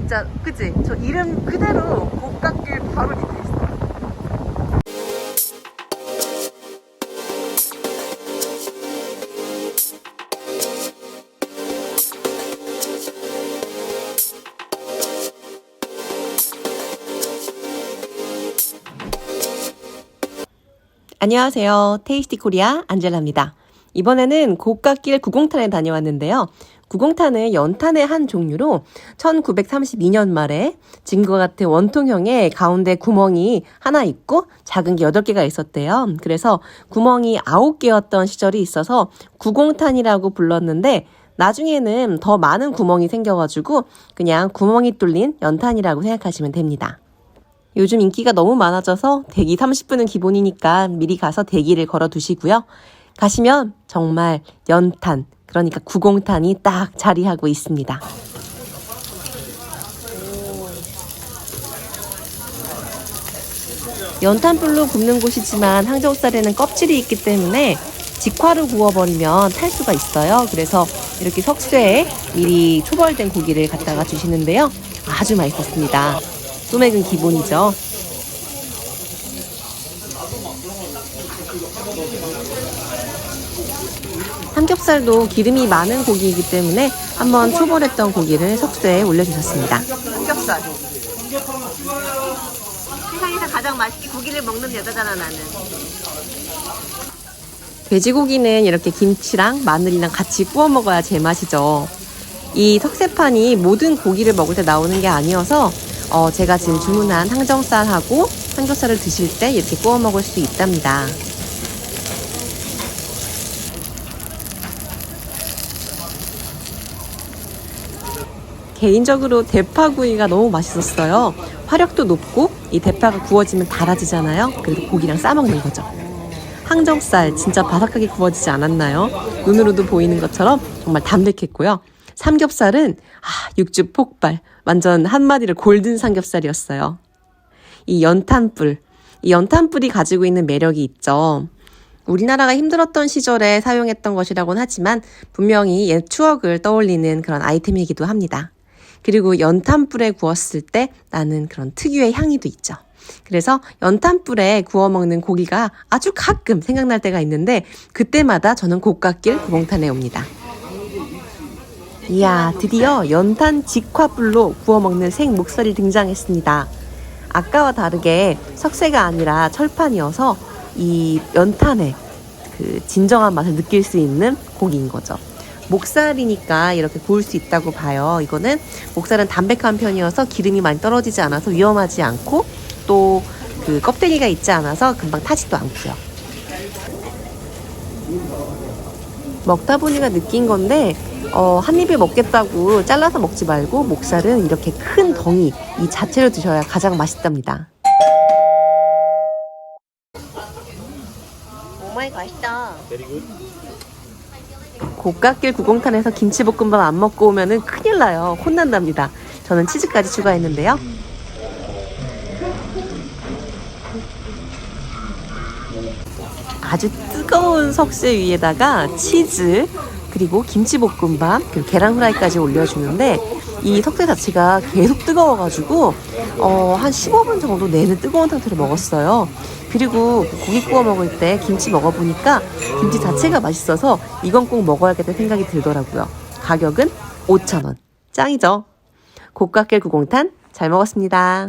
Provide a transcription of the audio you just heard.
진짜 그치? 저 이름 그대로 곱깎길 바로 밑에 있어. 안녕하세요. 테이스티 코리아 안젤라입니다. 이번에는 고가길 구공탄에 다녀왔는데요. 구공탄은 연탄의 한 종류로 1932년 말에 지금과 같은 원통형의 가운데 구멍이 하나 있고 작은 게 8개가 있었대요. 그래서 구멍이 9개였던 시절이 있어서 구공탄이라고 불렀는데 나중에는 더 많은 구멍이 생겨가지고 그냥 구멍이 뚫린 연탄이라고 생각하시면 됩니다. 요즘 인기가 너무 많아져서 대기 30분은 기본이니까 미리 가서 대기를 걸어 두시고요. 가시면 정말 연탄, 그러니까 구공탄이 딱 자리하고 있습니다. 연탄불로 굽는 곳이지만 항정살에는 껍질이 있기 때문에 직화로 구워버리면 탈 수가 있어요. 그래서 이렇게 석쇠에 미리 초벌된 고기를 갖다가 주시는데요. 아주 맛있었습니다. 소맥은 기본이죠. 삼겹살도 기름이 많은 고기이기 때문에 한번 초벌했던 고기를 석쇠에 올려주셨습니다. 삼겹살. 세상에서 가장 맛있게 고기를 먹는 여자잖아 나는. 돼지고기는 이렇게 김치랑 마늘이랑 같이 구워 먹어야 제맛이죠. 이 석쇠판이 모든 고기를 먹을 때 나오는 게 아니어서 어, 제가 지금 주문한 항정살하고 삼겹살을 드실 때 이렇게 구워 먹을 수 있답니다. 개인적으로 대파구이가 너무 맛있었어요. 화력도 높고 이 대파가 구워지면 달아지잖아요. 그래서 고기랑 싸먹는 거죠. 항정살 진짜 바삭하게 구워지지 않았나요? 눈으로도 보이는 것처럼 정말 담백했고요. 삼겹살은 아, 육즙 폭발. 완전 한마디로 골든 삼겹살이었어요. 이 연탄불. 이 연탄불이 가지고 있는 매력이 있죠. 우리나라가 힘들었던 시절에 사용했던 것이라고는 하지만 분명히 옛 추억을 떠올리는 그런 아이템이기도 합니다. 그리고 연탄불에 구웠을 때 나는 그런 특유의 향이도 있죠. 그래서 연탄불에 구워 먹는 고기가 아주 가끔 생각날 때가 있는데 그때마다 저는 고갓길 구봉탄에 옵니다. 이야, 드디어 연탄 직화불로 구워 먹는 생 목살이 등장했습니다. 아까와 다르게 석쇠가 아니라 철판이어서 이 연탄의 그 진정한 맛을 느낄 수 있는 고기인 거죠. 목살이니까 이렇게 구울 수 있다고 봐요. 이거는 목살은 담백한 편이어서 기름이 많이 떨어지지 않아서 위험하지 않고 또 그 껍데기가 있지 않아서 금방 타지도 않고요. 먹다 보니까 느낀 건데 어, 한 입에 먹겠다고 잘라서 먹지 말고 목살은 이렇게 큰 덩이 이 자체로 드셔야 가장 맛있답니다. 오마이 맛있다. 고갓길 구공탄에서 김치볶음밥 안 먹고 오면은 큰일 나요. 혼난답니다. 저는 치즈까지 추가했는데요. 아주 뜨거운 석쇠 위에다가 치즈 그리고 김치볶음밥 그리고 계란 후라이까지 올려주는데 이 석쇠 자체가 계속 뜨거워가지고 어, 한 15분 정도 내내 뜨거운 상태로 먹었어요. 그리고 고기 구워 먹을 때 김치 먹어보니까 김치 자체가 맛있어서 이건 꼭 먹어야겠다 생각이 들더라고요. 가격은 5,000원. 짱이죠? 고가길 구공탄 잘 먹었습니다.